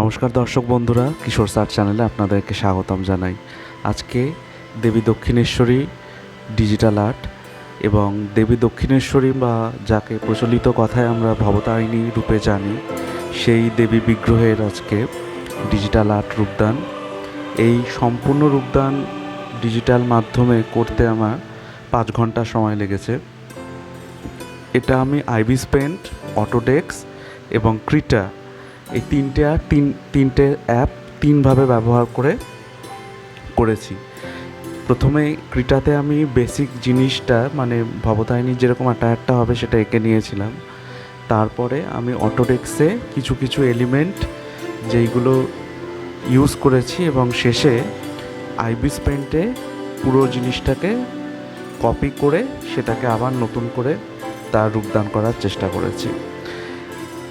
নমস্কার দর্শক বন্ধুরা, কিশোর স্যার চ্যানেলে আপনাদেরকে স্বাগতম জানাই। আজকে দেবী দক্ষিণেশ্বরী ডিজিটাল আর্ট এবং দেবী দক্ষিণেশ্বরী বা যাকে প্রচলিত কথায় আমরা ভবতারিণী রূপে জানি, সেই দেবী বিগ্রহের আজকে ডিজিটাল আর্ট রূপদান। এই সম্পূর্ণ রূপদান ডিজিটাল মাধ্যমে করতে আমার পাঁচ ঘণ্টা সময় লেগেছে। এটা আমি আইবিস পেন্ট অটোডেক্স এবং ক্রিটা এই তিনটে আর তিন, তিনটে অ্যাপ তিনভাবে ব্যবহার করে করেছি। প্রথমে ক্রিটাতে আমি বেসিক জিনিসটা মানে ভবতারিণীর যেরকম অ্যাটায়ারটা হবে সেটা এঁকে নিয়েছিলাম। তারপরে আমি অটোডেক্সে কিছু কিছু এলিমেন্ট যেইগুলো ইউজ করেছি এবং শেষে আইবিস পেন্টে পুরো জিনিসটাকে কপি করে সেটাকে আবার নতুন করে তার রূপদান করার চেষ্টা করেছি।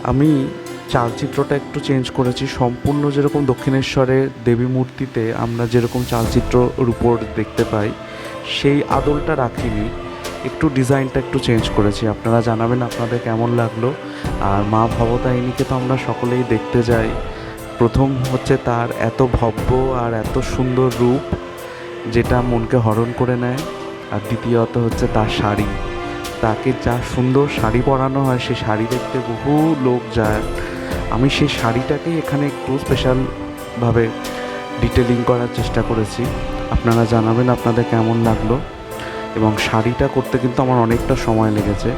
আমি চালচিত্রটা একটু চেঞ্জ করেছি। সম্পূর্ণ যেরকম দক্ষিণেশ্বরে দেবী মূর্তিতে আমরা যেরকম চালচিত্রর উপর দেখতে পাই, সেই আদলটা রাখিনি। একটু ডিজাইনটা একটু চেঞ্জ করেছি। আপনারা জানাবেন আপনাদের কেমন লাগল। আর মা ভবতারিণীকে তো আমরা সকলেই দেখতে যাই। প্রথম হচ্ছে তার এত ভব্য আর এত সুন্দর রূপ, যেটা মনকে হরণ করে নেয়। আর দ্বিতীয়ত হচ্ছে তার শাড়ি। তাকে যা সুন্দর শাড়ি পরানো হয় সেই শাড়ি দেখতে বহু লোক যায়। আমি সেই শাড়িটাকেই এখানে একটু স্পেশালভাবে ডিটেলিং করার চেষ্টা করেছি। আপনারা জানাবেন আপনাদের কেমন লাগল। এবং শাড়িটা করতে কিন্তু আমার অনেকটা সময় লেগেছে।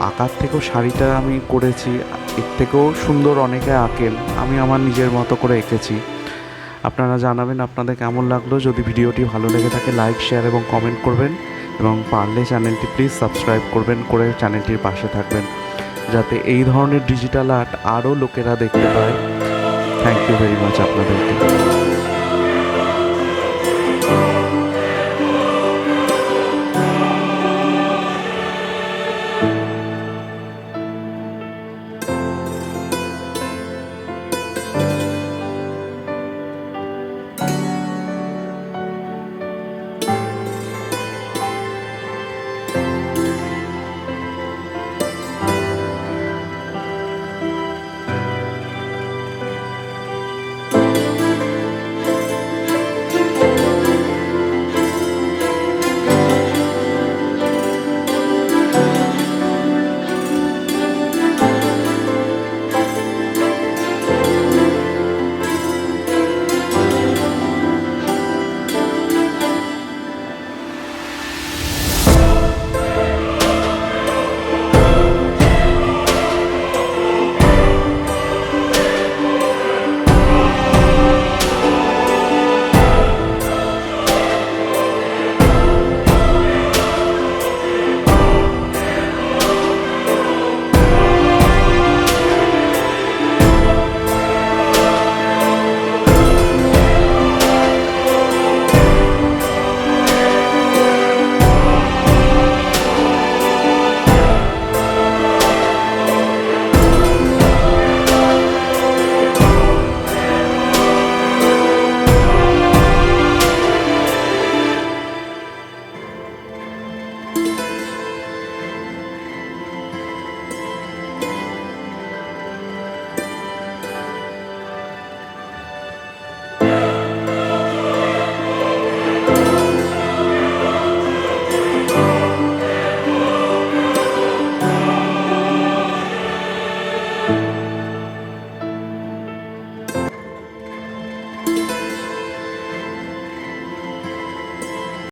আঁকার থেকেও শাড়িটা আমি করেছি, এর থেকেও সুন্দর অনেকে আঁকেন, আমি আমার নিজের মতো করে এঁকেছি। আপনারা জানাবেন আপনাদের কেমন লাগল। যদি ভিডিওটি ভালো লেগে থাকে লাইক শেয়ার এবং কমেন্ট করবেন। এবং পারলে চ্যানেলটি প্লিজ সাবস্ক্রাইব করবেন, করে চ্যানেলটির পাশে থাকবেন। যাতে এই ধরনের ডিজিটাল আর্ট আরও লোকেরা দেখতে পায়। থ্যাংক ইউ ভেরি মাচ আপনাদেরকে।